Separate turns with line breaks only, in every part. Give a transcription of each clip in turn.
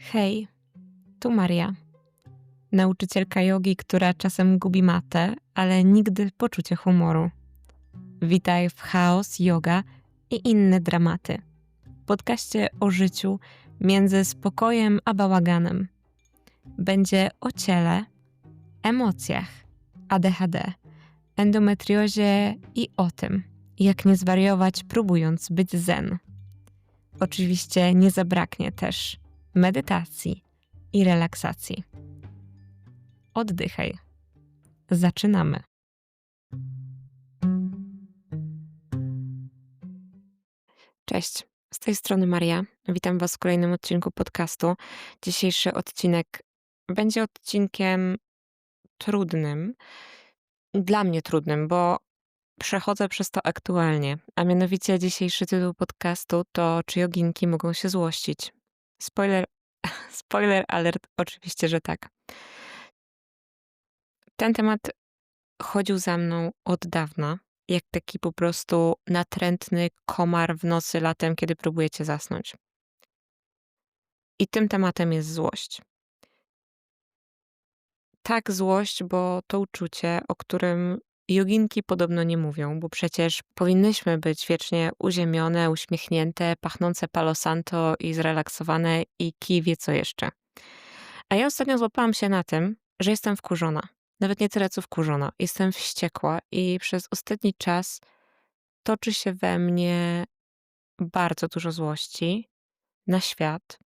Hej, tu Maria. Nauczycielka jogi, która czasem gubi matę, ale nigdy poczucie humoru. Witaj w chaos, yoga i inne dramaty. Podkaście o życiu między spokojem a bałaganem. Będzie o ciele, emocjach, ADHD, endometriozie i o tym, jak nie zwariować próbując być zen. Oczywiście nie zabraknie też medytacji i relaksacji. Oddychaj. Zaczynamy. Cześć, z tej strony Maria. Witam Was w kolejnym odcinku podcastu. Dzisiejszy odcinek będzie odcinkiem trudnym. Dla mnie trudnym, bo przechodzę przez to aktualnie. A mianowicie dzisiejszy tytuł podcastu to Czy joginki mogą się złościć? Spoiler, spoiler alert, oczywiście, że tak. Ten temat chodził za mną od dawna, jak taki po prostu natrętny komar w nocy latem, kiedy próbujecie zasnąć. I tym tematem jest złość. Tak, złość, bo to uczucie, o którym joginki podobno nie mówią, bo przecież powinnyśmy być wiecznie uziemione, uśmiechnięte, pachnące palo santo i zrelaksowane i kij wie co jeszcze. A ja ostatnio złapałam się na tym, że jestem wkurzona. Nawet nie tyle co wkurzona. Jestem wściekła i przez ostatni czas toczy się we mnie bardzo dużo złości na świat,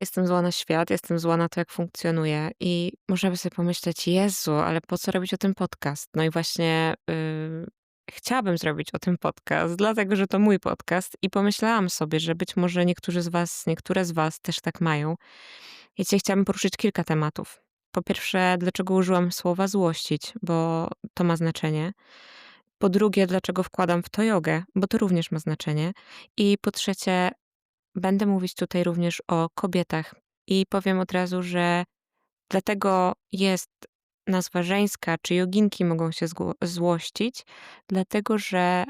Jestem zła na świat, jestem zła na to, jak funkcjonuje i można by sobie pomyśleć, Jezu, ale po co robić o tym podcast? No i właśnie yy, chciałabym zrobić o tym podcast, dlatego, że to mój podcast i pomyślałam sobie, że być może niektórzy z was, niektóre z was też tak mają. I chciałabym poruszyć kilka tematów. Po pierwsze, dlaczego użyłam słowa złościć, bo to ma znaczenie. Po drugie, dlaczego wkładam w to jogę, bo to również ma znaczenie. I po trzecie, Będę mówić tutaj również o kobietach i powiem od razu, że dlatego jest nazwa żeńska, czy joginki mogą się złościć, dlatego że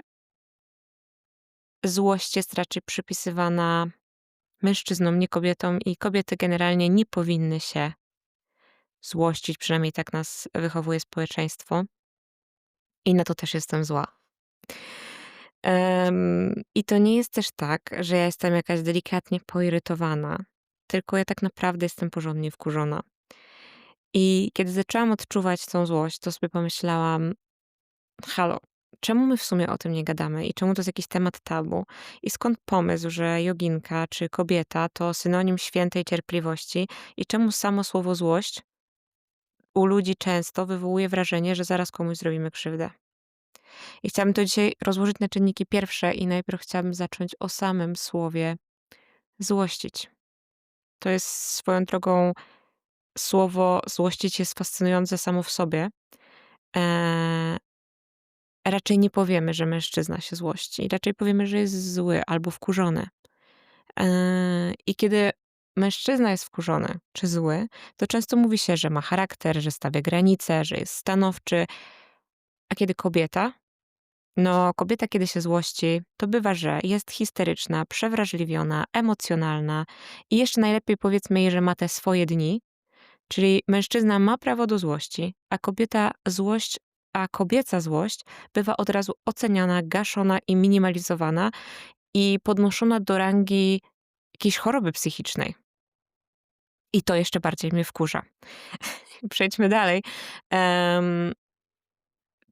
złość jest raczej przypisywana mężczyznom, nie kobietom, i kobiety generalnie nie powinny się złościć, przynajmniej tak nas wychowuje społeczeństwo. I na to też jestem zła. I to nie jest też tak, że ja jestem jakaś delikatnie poirytowana, tylko ja tak naprawdę jestem porządnie wkurzona. I kiedy zaczęłam odczuwać tą złość, to sobie pomyślałam: halo, czemu my w sumie o tym nie gadamy i czemu to jest jakiś temat tabu? I skąd pomysł, że joginka czy kobieta to synonim świętej cierpliwości i czemu samo słowo złość u ludzi często wywołuje wrażenie, że zaraz komuś zrobimy krzywdę? I chciałabym to dzisiaj rozłożyć na czynniki pierwsze i najpierw chciałabym zacząć o samym słowie złościć. To jest swoją drogą słowo złościć jest fascynujące samo w sobie. Eee, raczej nie powiemy, że mężczyzna się złości. Raczej powiemy, że jest zły albo wkurzony. Eee, I kiedy mężczyzna jest wkurzony czy zły, to często mówi się, że ma charakter, że stawia granice, że jest stanowczy. A kiedy kobieta no, kobieta, kiedy się złości, to bywa, że jest histeryczna, przewrażliwiona, emocjonalna i jeszcze najlepiej powiedzmy jej, że ma te swoje dni. Czyli mężczyzna ma prawo do złości, a kobieta złość, a kobieca złość bywa od razu oceniana, gaszona i minimalizowana i podnoszona do rangi jakiejś choroby psychicznej. I to jeszcze bardziej mnie wkurza. Przejdźmy dalej. Um,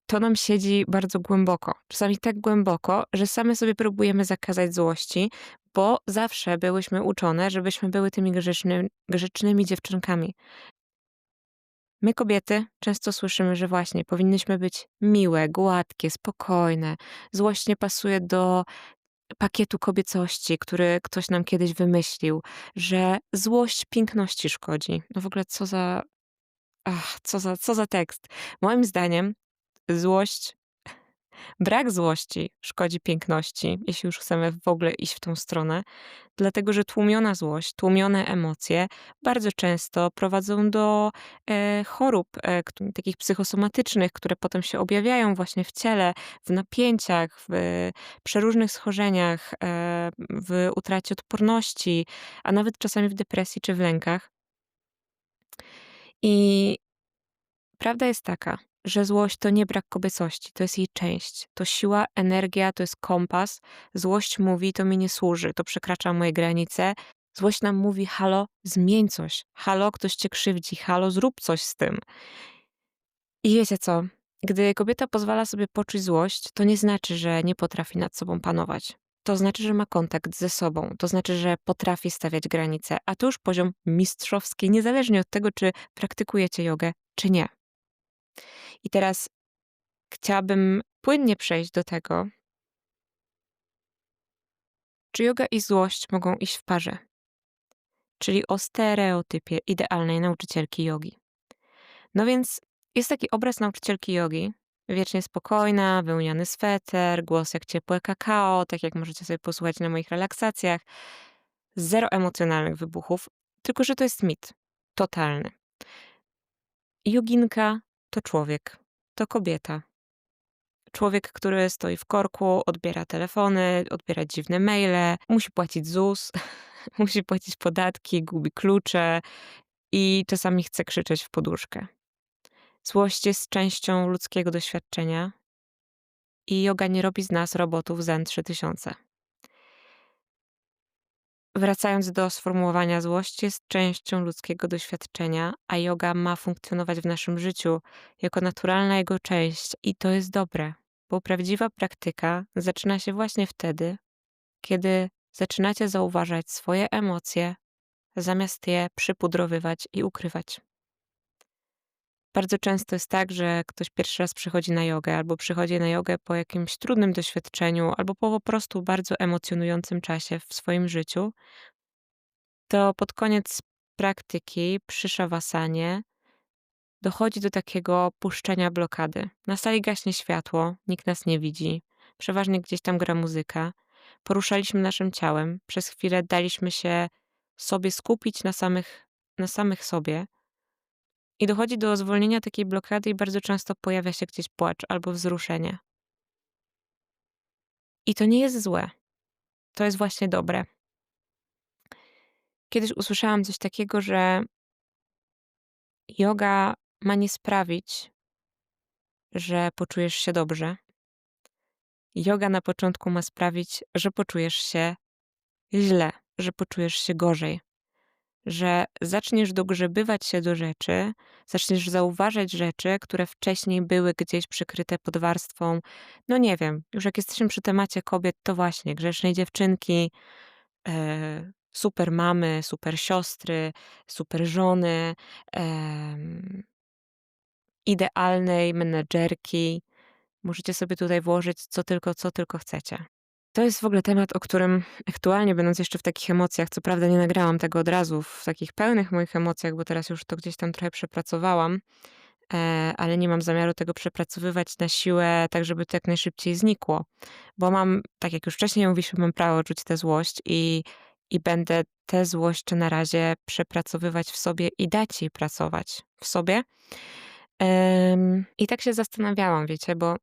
to nam siedzi bardzo głęboko. Czasami tak głęboko, że same sobie próbujemy zakazać złości, bo zawsze byłyśmy uczone, żebyśmy były tymi grzeczny, grzecznymi dziewczynkami. My, kobiety, często słyszymy, że właśnie powinnyśmy być miłe, gładkie, spokojne. Złość nie pasuje do pakietu kobiecości, który ktoś nam kiedyś wymyślił, że złość piękności szkodzi. No w ogóle co za. Ach, co za, co za tekst. Moim zdaniem złość Brak złości szkodzi piękności, jeśli już chcemy w ogóle iść w tą stronę, dlatego że tłumiona złość, tłumione emocje bardzo często prowadzą do e, chorób e, takich psychosomatycznych, które potem się objawiają właśnie w ciele, w napięciach, w e, przeróżnych schorzeniach, e, w utracie odporności, a nawet czasami w depresji czy w lękach. I prawda jest taka, że złość to nie brak kobiecości, to jest jej część. To siła, energia, to jest kompas. Złość mówi, to mi nie służy, to przekracza moje granice. Złość nam mówi, halo, zmień coś. Halo, ktoś cię krzywdzi. Halo, zrób coś z tym. I wiecie co? Gdy kobieta pozwala sobie poczuć złość, to nie znaczy, że nie potrafi nad sobą panować. To znaczy, że ma kontakt ze sobą, to znaczy, że potrafi stawiać granice, a to już poziom mistrzowski, niezależnie od tego, czy praktykujecie jogę, czy nie. I teraz chciałabym płynnie przejść do tego, czy yoga i złość mogą iść w parze, czyli o stereotypie idealnej nauczycielki jogi. No więc jest taki obraz nauczycielki jogi, wiecznie spokojna, wyłniany sweter, głos jak ciepłe kakao, tak jak możecie sobie posłuchać na moich relaksacjach. Zero emocjonalnych wybuchów, tylko że to jest mit. Totalny. Joginka to człowiek, to kobieta. Człowiek, który stoi w korku, odbiera telefony, odbiera dziwne maile, musi płacić ZUS, musi płacić podatki, gubi klucze i czasami chce krzyczeć w poduszkę. Złość jest częścią ludzkiego doświadczenia i yoga nie robi z nas robotów Zen 3000. Wracając do sformułowania, złość jest częścią ludzkiego doświadczenia, a yoga ma funkcjonować w naszym życiu jako naturalna jego część i to jest dobre, bo prawdziwa praktyka zaczyna się właśnie wtedy, kiedy zaczynacie zauważać swoje emocje, zamiast je przypudrowywać i ukrywać. Bardzo często jest tak, że ktoś pierwszy raz przychodzi na jogę, albo przychodzi na jogę po jakimś trudnym doświadczeniu, albo po prostu bardzo emocjonującym czasie w swoim życiu, to pod koniec praktyki przy szawasanie dochodzi do takiego puszczenia blokady. Na sali gaśnie światło, nikt nas nie widzi, przeważnie gdzieś tam gra muzyka. Poruszaliśmy naszym ciałem, przez chwilę daliśmy się sobie skupić na samych, na samych sobie i dochodzi do zwolnienia takiej blokady i bardzo często pojawia się gdzieś płacz albo wzruszenie. I to nie jest złe. To jest właśnie dobre. Kiedyś usłyszałam coś takiego, że yoga ma nie sprawić, że poczujesz się dobrze. Yoga na początku ma sprawić, że poczujesz się źle, że poczujesz się gorzej, że zaczniesz dogrzebywać się do rzeczy, zaczniesz zauważać rzeczy, które wcześniej były gdzieś przykryte pod warstwą, no nie wiem, już jak jesteśmy przy temacie kobiet, to właśnie grzecznej dziewczynki, e, super mamy, super siostry, super żony, idealnej menedżerki. Możecie sobie tutaj włożyć co tylko, co tylko chcecie. To jest w ogóle temat, o którym aktualnie, będąc jeszcze w takich emocjach, co prawda nie nagrałam tego od razu w takich pełnych moich emocjach, bo teraz już to gdzieś tam trochę przepracowałam, e, ale nie mam zamiaru tego przepracowywać na siłę, tak żeby to jak najszybciej znikło. Bo mam, tak jak już wcześniej mówiliśmy, mam prawo czuć tę złość i, i będę tę złość na razie przepracowywać w sobie i dać jej pracować w sobie. I tak się zastanawiałam, wiecie, bo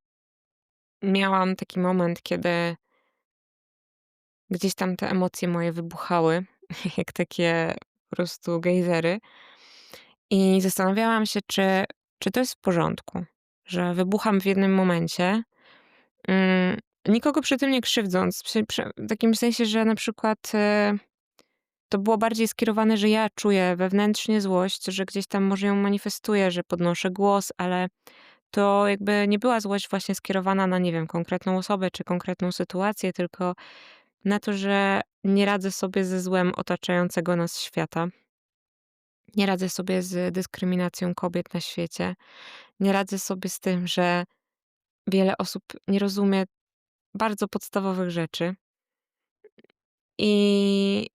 miałam taki moment, kiedy Gdzieś tam te emocje moje wybuchały, jak takie po prostu gejzery. I zastanawiałam się, czy, czy to jest w porządku, że wybucham w jednym momencie, mm, nikogo przy tym nie krzywdząc. w takim sensie, że na przykład e, to było bardziej skierowane, że ja czuję wewnętrznie złość, że gdzieś tam może ją manifestuję, że podnoszę głos, ale to jakby nie była złość właśnie skierowana na, nie wiem, konkretną osobę czy konkretną sytuację, tylko na to, że nie radzę sobie ze złem otaczającego nas świata. Nie radzę sobie z dyskryminacją kobiet na świecie. Nie radzę sobie z tym, że wiele osób nie rozumie bardzo podstawowych rzeczy. I,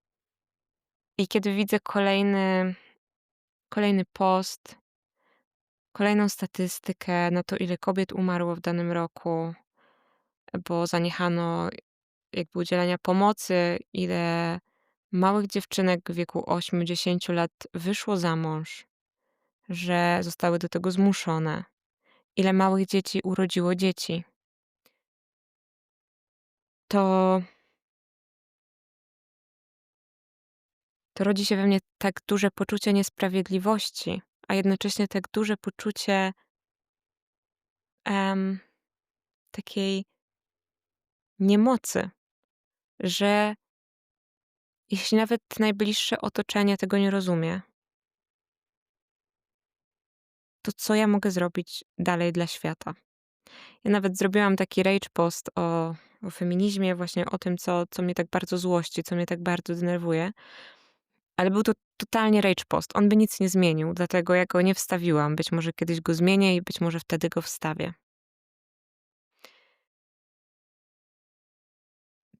i kiedy widzę kolejny, kolejny post, kolejną statystykę na to, ile kobiet umarło w danym roku, bo zaniechano jakby udzielania pomocy, ile małych dziewczynek w wieku 8-10 lat wyszło za mąż, że zostały do tego zmuszone, ile małych dzieci urodziło dzieci. To to rodzi się we mnie tak duże poczucie niesprawiedliwości, a jednocześnie tak duże poczucie em, takiej niemocy, że jeśli nawet najbliższe otoczenie tego nie rozumie, to co ja mogę zrobić dalej dla świata? Ja nawet zrobiłam taki rage post o, o feminizmie, właśnie o tym, co, co mnie tak bardzo złości, co mnie tak bardzo denerwuje. Ale był to totalnie rage post. On by nic nie zmienił, dlatego ja go nie wstawiłam. Być może kiedyś go zmienię i być może wtedy go wstawię.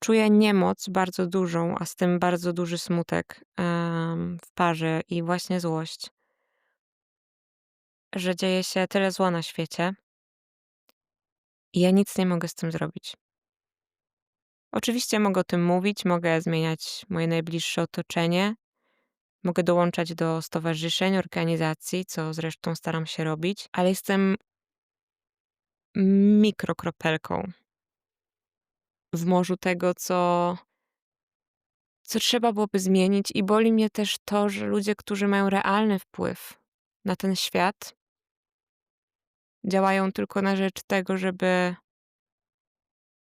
Czuję niemoc bardzo dużą, a z tym bardzo duży smutek w parze i właśnie złość, że dzieje się tyle zła na świecie. I ja nic nie mogę z tym zrobić. Oczywiście mogę o tym mówić, mogę zmieniać moje najbliższe otoczenie, mogę dołączać do stowarzyszeń, organizacji, co zresztą staram się robić, ale jestem mikrokropelką w morzu tego, co, co trzeba byłoby zmienić, i boli mnie też to, że ludzie, którzy mają realny wpływ na ten świat, działają tylko na rzecz tego, żeby,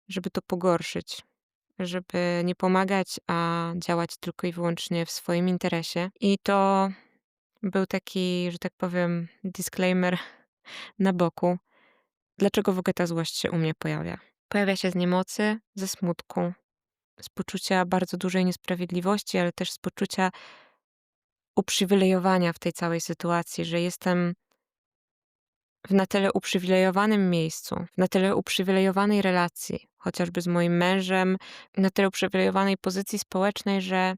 żeby to pogorszyć, żeby nie pomagać, a działać tylko i wyłącznie w swoim interesie. I to był taki, że tak powiem, disclaimer na boku. Dlaczego w ogóle ta złość się u mnie pojawia? Pojawia się z niemocy, ze smutku, z poczucia bardzo dużej niesprawiedliwości, ale też z poczucia uprzywilejowania w tej całej sytuacji, że jestem w na tyle uprzywilejowanym miejscu, w na tyle uprzywilejowanej relacji, chociażby z moim mężem, na tyle uprzywilejowanej pozycji społecznej, że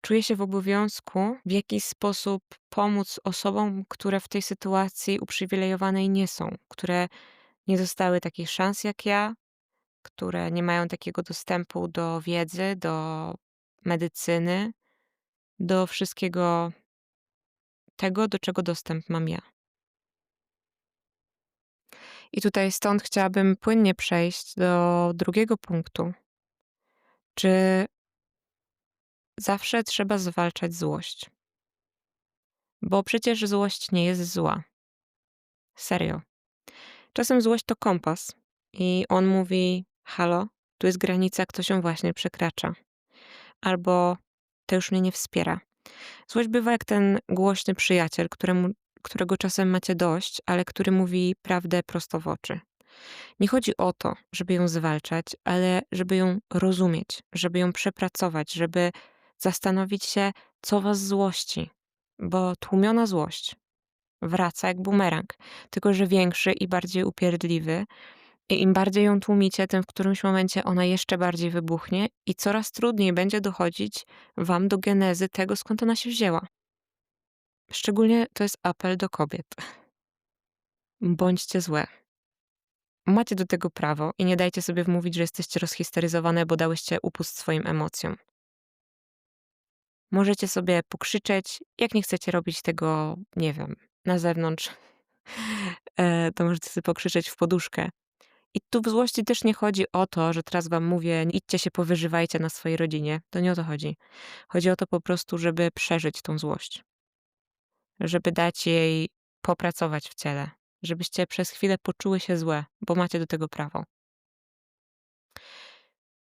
czuję się w obowiązku w jakiś sposób pomóc osobom, które w tej sytuacji uprzywilejowanej nie są, które nie dostały takich szans jak ja, które nie mają takiego dostępu do wiedzy, do medycyny, do wszystkiego tego, do czego dostęp mam ja. I tutaj stąd chciałabym płynnie przejść do drugiego punktu. Czy zawsze trzeba zwalczać złość? Bo przecież złość nie jest zła. Serio. Czasem złość to kompas i on mówi: Halo, tu jest granica, kto się właśnie przekracza. Albo to już mnie nie wspiera. Złość bywa jak ten głośny przyjaciel, któremu, którego czasem macie dość, ale który mówi prawdę prosto w oczy. Nie chodzi o to, żeby ją zwalczać, ale żeby ją rozumieć, żeby ją przepracować, żeby zastanowić się, co was złości. Bo tłumiona złość wraca jak bumerang, tylko że większy i bardziej upierdliwy. I im bardziej ją tłumicie, tym w którymś momencie ona jeszcze bardziej wybuchnie i coraz trudniej będzie dochodzić wam do genezy tego, skąd ona się wzięła. Szczególnie to jest apel do kobiet. Bądźcie złe. Macie do tego prawo i nie dajcie sobie wmówić, że jesteście rozhisteryzowane, bo dałyście upust swoim emocjom. Możecie sobie pokrzyczeć, jak nie chcecie robić tego, nie wiem, na zewnątrz, e, to możecie sobie pokrzyczeć w poduszkę. I tu w złości też nie chodzi o to, że teraz wam mówię, idźcie się powyżywajcie na swojej rodzinie. To nie o to chodzi. Chodzi o to po prostu, żeby przeżyć tą złość. Żeby dać jej popracować w ciele. Żebyście przez chwilę poczuły się złe, bo macie do tego prawo.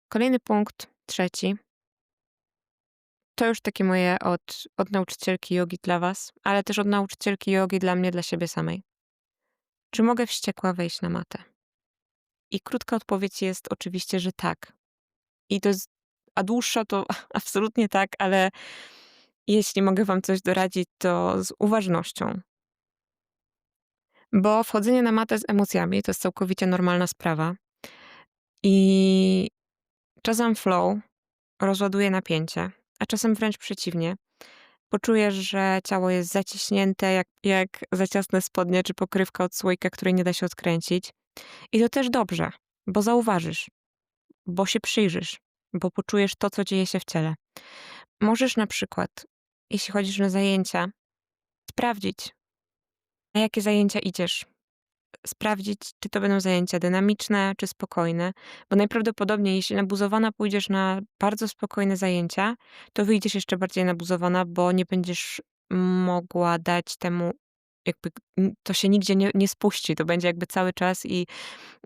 Kolejny punkt, trzeci, to już takie moje od, od nauczycielki jogi dla was, ale też od nauczycielki jogi dla mnie, dla siebie samej. Czy mogę wściekła wejść na matę? I krótka odpowiedź jest oczywiście, że tak. I to jest, a dłuższa to absolutnie tak, ale jeśli mogę wam coś doradzić, to z uważnością. Bo wchodzenie na matę z emocjami to jest całkowicie normalna sprawa. I czasem flow rozładuje napięcie, a czasem wręcz przeciwnie. Poczujesz, że ciało jest zaciśnięte jak, jak za ciasne spodnie czy pokrywka od słoika, której nie da się odkręcić. I to też dobrze, bo zauważysz, bo się przyjrzysz, bo poczujesz to, co dzieje się w ciele. Możesz na przykład, jeśli chodzisz na zajęcia, sprawdzić, na jakie zajęcia idziesz. Sprawdzić, czy to będą zajęcia dynamiczne, czy spokojne, bo najprawdopodobniej, jeśli nabuzowana pójdziesz na bardzo spokojne zajęcia, to wyjdziesz jeszcze bardziej nabuzowana, bo nie będziesz mogła dać temu jakby to się nigdzie nie nie spuści. To będzie jakby cały czas i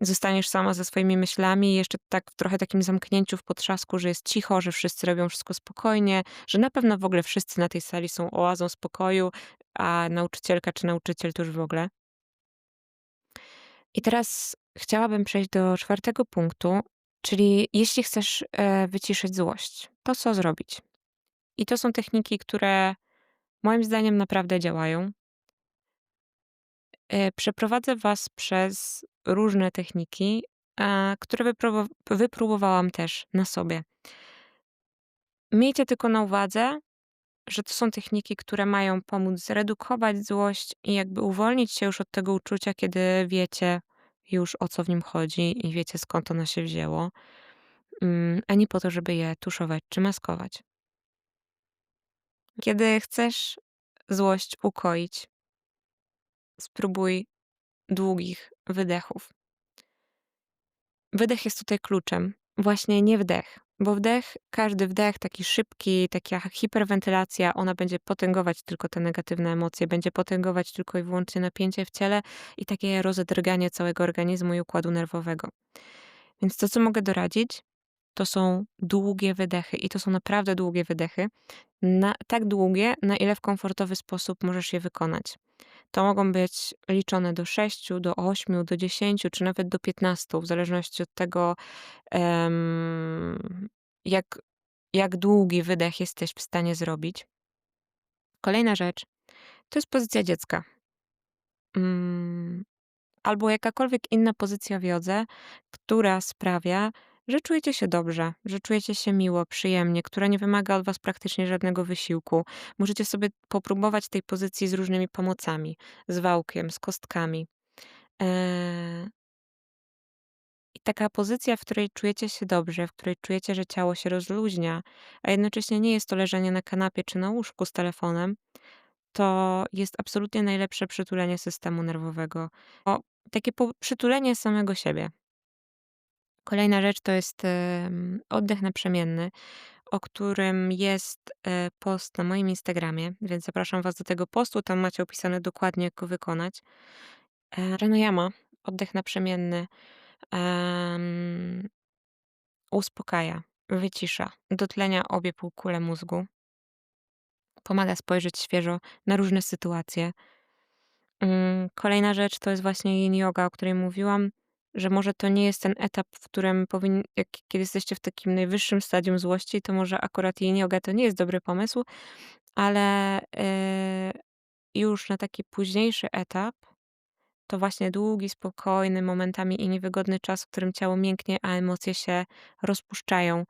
zostaniesz sama ze swoimi myślami jeszcze tak w trochę takim zamknięciu w potrzasku, że jest cicho, że wszyscy robią wszystko spokojnie, że na pewno w ogóle wszyscy na tej sali są oazą spokoju, a nauczycielka czy nauczyciel to już w ogóle. I teraz chciałabym przejść do czwartego punktu, czyli jeśli chcesz, e, wyciszyć złość, to co zrobić? I to są techniki, które moim zdaniem naprawdę działają. E, przeprowadzę was przez różne techniki, które wypróbowałam też na sobie. Miejcie tylko na uwadze, że to są techniki, które mają pomóc zredukować złość i jakby uwolnić się już od tego uczucia, kiedy wiecie już o co w nim chodzi i wiecie skąd ono się wzięło, mm, a nie po to, żeby je tuszować czy maskować. Kiedy chcesz złość ukoić, spróbuj długich wydechów. Wydech jest tutaj kluczem, właśnie nie wdech, bo wdech, każdy wdech, taki szybki, taka hiperwentylacja, ona będzie potęgować tylko te negatywne emocje, będzie potęgować tylko i wyłącznie napięcie w ciele i takie rozedrganie całego organizmu i układu nerwowego. Więc to, co mogę doradzić, to są długie wydechy i to są naprawdę długie wydechy. Na, tak długie, na ile w komfortowy sposób możesz je wykonać. To mogą być liczone do 6, do 8, do 10 czy nawet do 15, w zależności od tego, jak, jak długi wydech jesteś w stanie zrobić. Kolejna rzecz to jest pozycja dziecka. Mm, albo jakakolwiek inna pozycja w jodze, która sprawia, że czujecie się dobrze, że czujecie się miło, przyjemnie, która nie wymaga od was praktycznie żadnego wysiłku. Możecie sobie popróbować tej pozycji z różnymi pomocami, z wałkiem, z kostkami. Eee... I taka pozycja, w której czujecie się dobrze, w której czujecie, że ciało się rozluźnia, a jednocześnie nie jest to leżenie na kanapie czy na łóżku z telefonem, to jest absolutnie najlepsze przytulenie systemu nerwowego. O, takie przytulenie samego siebie. Kolejna rzecz to jest, oddech naprzemienny, o którym jest, e, post na moim Instagramie, więc zapraszam was do tego postu, tam macie opisane dokładnie, jak go wykonać. E, pranayama, oddech naprzemienny, uspokaja, wycisza, dotlenia obie półkule mózgu. Pomaga spojrzeć świeżo na różne sytuacje. Mm, kolejna rzecz to jest właśnie yin yoga, o której mówiłam że może to nie jest ten etap, w którym jak kiedy jesteście w takim najwyższym stadium złości, to może akurat yin yoga to nie jest dobry pomysł, ale, yy, już na taki późniejszy etap, to właśnie długi, spokojny, momentami i niewygodny czas, w którym ciało mięknie, a emocje się rozpuszczają.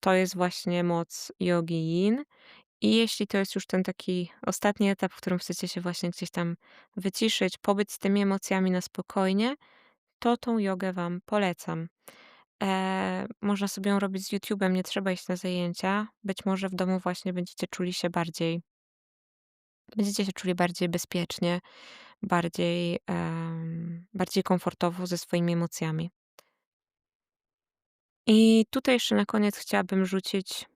To jest właśnie moc jogi yin. I jeśli to jest już ten taki ostatni etap, w którym chcecie się właśnie gdzieś tam wyciszyć, pobyć z tymi emocjami na spokojnie, to tą jogę wam polecam. Eee, można sobie ją robić z YouTube'em, nie trzeba iść na zajęcia. Być może w domu właśnie będziecie czuli się bardziej będziecie się czuli bardziej bezpiecznie, bardziej, bardziej komfortowo ze swoimi emocjami. I tutaj jeszcze na koniec chciałabym rzucić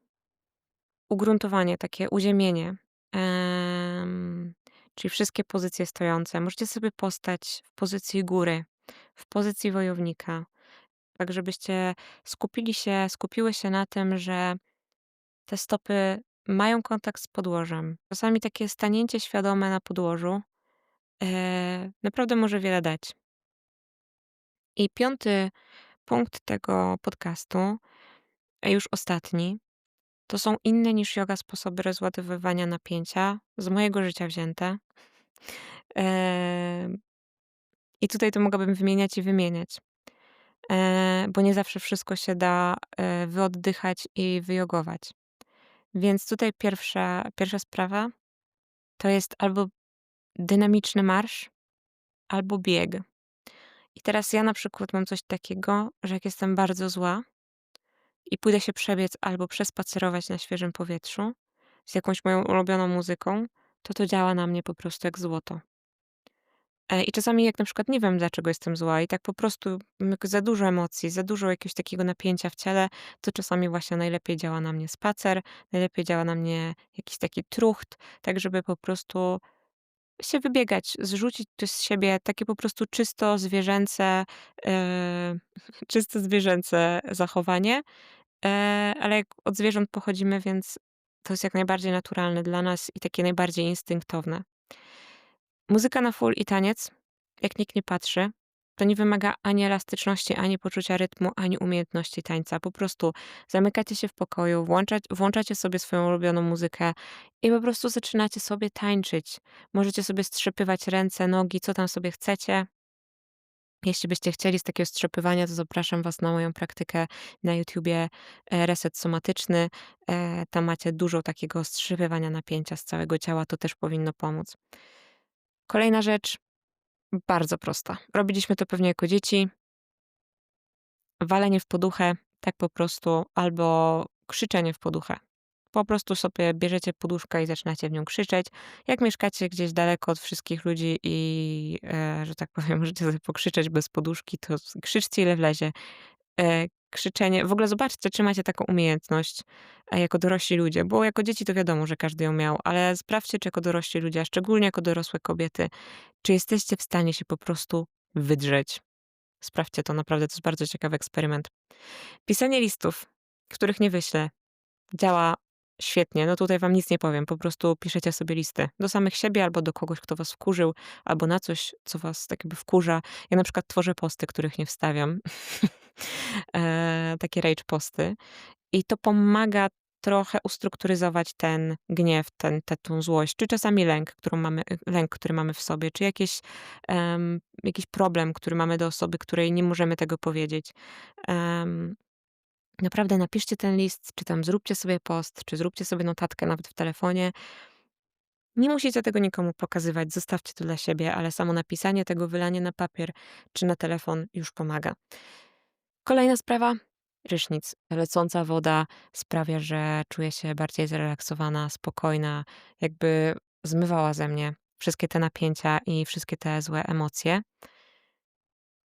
ugruntowanie, takie uziemienie. Em, czyli wszystkie pozycje stojące. Możecie sobie postać w pozycji góry, w pozycji wojownika. Tak, żebyście skupili się, skupiły się na tym, że te stopy mają kontakt z podłożem. Czasami takie stanięcie świadome na podłożu e, naprawdę może wiele dać. I piąty punkt tego podcastu, a już ostatni, to są inne niż yoga sposoby rozładowywania napięcia, z mojego życia wzięte. E, i tutaj to mogłabym wymieniać i wymieniać. E, bo nie zawsze wszystko się da e, wyoddychać i wyjogować. Więc tutaj pierwsza, pierwsza sprawa to jest albo dynamiczny marsz, albo bieg. I teraz ja na przykład mam coś takiego, że jak jestem bardzo zła i pójdę się przebiec albo przespacerować na świeżym powietrzu z jakąś moją ulubioną muzyką, to to działa na mnie po prostu jak złoto. E, I czasami jak na przykład nie wiem, dlaczego jestem zła i tak po prostu za dużo emocji, za dużo jakiegoś takiego napięcia w ciele, to czasami właśnie najlepiej działa na mnie spacer, najlepiej działa na mnie jakiś taki trucht, tak żeby po prostu się wybiegać, zrzucić to z siebie takie po prostu czysto zwierzęce, e, czysto zwierzęce zachowanie. E, ale jak od zwierząt pochodzimy, więc to jest jak najbardziej naturalne dla nas i takie najbardziej instynktowne. Muzyka na full i taniec, jak nikt nie patrzy, to nie wymaga ani elastyczności, ani poczucia rytmu, ani umiejętności tańca. Po prostu zamykacie się w pokoju, włączać, włączacie sobie swoją ulubioną muzykę i po prostu zaczynacie sobie tańczyć. Możecie sobie strzepywać ręce, nogi, co tam sobie chcecie. Jeśli byście chcieli z takiego strzepywania, to zapraszam Was na moją praktykę na YouTubie e, Reset Somatyczny. E, tam macie dużo takiego strzepywania napięcia z całego ciała, to też powinno pomóc. Kolejna rzecz, bardzo prosta. Robiliśmy to pewnie jako dzieci. Walenie w poduchę, tak po prostu, albo krzyczenie w poduchę. Po prostu sobie bierzecie poduszkę i zaczynacie w nią krzyczeć. Jak mieszkacie gdzieś daleko od wszystkich ludzi i, e, że tak powiem, możecie sobie pokrzyczeć bez poduszki, to krzyczcie ile wlezie. E, krzyczenie, w ogóle zobaczcie, czy macie taką umiejętność e, jako dorośli ludzie, bo jako dzieci to wiadomo, że każdy ją miał, ale sprawdźcie, czy jako dorośli ludzie, a szczególnie jako dorosłe kobiety, czy jesteście w stanie się po prostu wydrzeć. Sprawdźcie to, naprawdę to jest bardzo ciekawy eksperyment. Pisanie listów, których nie wyślę, działa świetnie. No tutaj wam nic nie powiem, po prostu piszecie sobie listy do samych siebie albo do kogoś, kto was wkurzył, albo na coś, co was tak jakby wkurza. Ja na przykład tworzę posty, których nie wstawiam. e, takie rage posty. I to pomaga trochę ustrukturyzować ten gniew, ten, tę złość, czy czasami lęk, którą mamy, lęk, który mamy w sobie, czy jakiś, um, jakiś problem, który mamy do osoby, której nie możemy tego powiedzieć. Um, naprawdę napiszcie ten list, czy tam zróbcie sobie post, czy zróbcie sobie notatkę nawet w telefonie. Nie musicie tego nikomu pokazywać, zostawcie to dla siebie, ale samo napisanie tego, wylanie na papier czy na telefon już pomaga. Kolejna sprawa, prysznic. Lecąca woda sprawia, że czuję się bardziej zrelaksowana, spokojna, jakby zmywała ze mnie wszystkie te napięcia i wszystkie te złe emocje.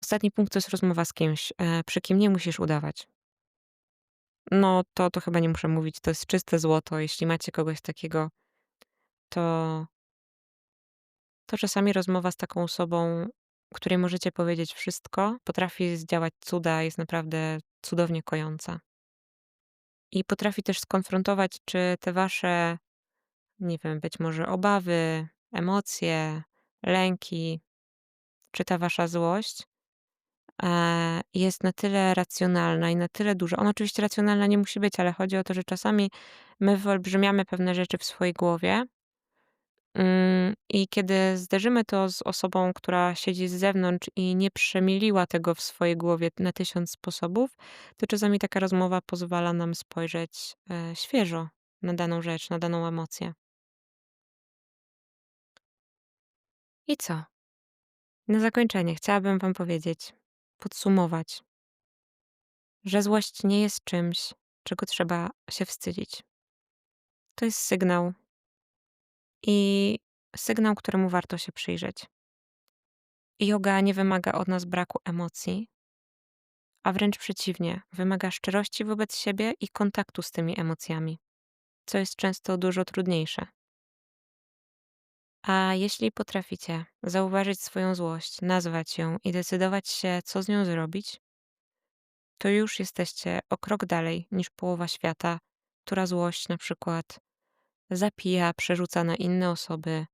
Ostatni punkt to jest rozmowa z kimś, e, przy kim nie musisz udawać. No to, to chyba nie muszę mówić, to jest czyste złoto. Jeśli macie kogoś takiego, to, to czasami rozmowa z taką osobą której możecie powiedzieć wszystko, potrafi zdziałać cuda, jest naprawdę cudownie kojąca. I potrafi też skonfrontować, czy te wasze, nie wiem, być może obawy, emocje, lęki, czy ta wasza złość e, jest na tyle racjonalna i na tyle duża. Ona oczywiście racjonalna nie musi być, ale chodzi o to, że czasami my wyolbrzymiamy pewne rzeczy w swojej głowie Mm, I kiedy zderzymy to z osobą, która siedzi z zewnątrz i nie przemieliła tego w swojej głowie na tysiąc sposobów, to czasami taka rozmowa pozwala nam spojrzeć e, świeżo na daną rzecz, na daną emocję. I co? Na zakończenie chciałabym Wam powiedzieć, podsumować, że złość nie jest czymś, czego trzeba się wstydzić. To jest sygnał, i sygnał, któremu warto się przyjrzeć. Yoga nie wymaga od nas braku emocji, a wręcz przeciwnie, wymaga szczerości wobec siebie i kontaktu z tymi emocjami, co jest często dużo trudniejsze. A jeśli potraficie zauważyć swoją złość, nazwać ją i decydować się, co z nią zrobić, to już jesteście o krok dalej niż połowa świata, która złość na przykład zapija, przerzuca na inne osoby,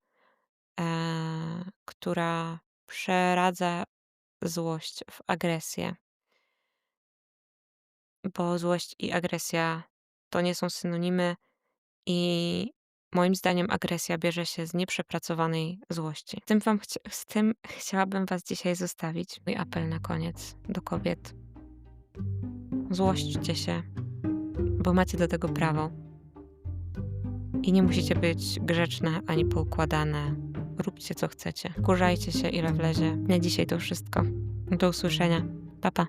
e, która przeradza złość w agresję. Bo złość i agresja to nie są synonimy, i moim zdaniem agresja bierze się z nieprzepracowanej złości. Z tym, wam z tym chciałabym Was dzisiaj zostawić. Mój apel na koniec do kobiet. Złośćcie się, bo macie do tego prawo. I nie musicie być grzeczne ani poukładane. Róbcie co chcecie. Kurzajcie się ile wlezie. Na dzisiaj to wszystko. Do usłyszenia. Pa, pa.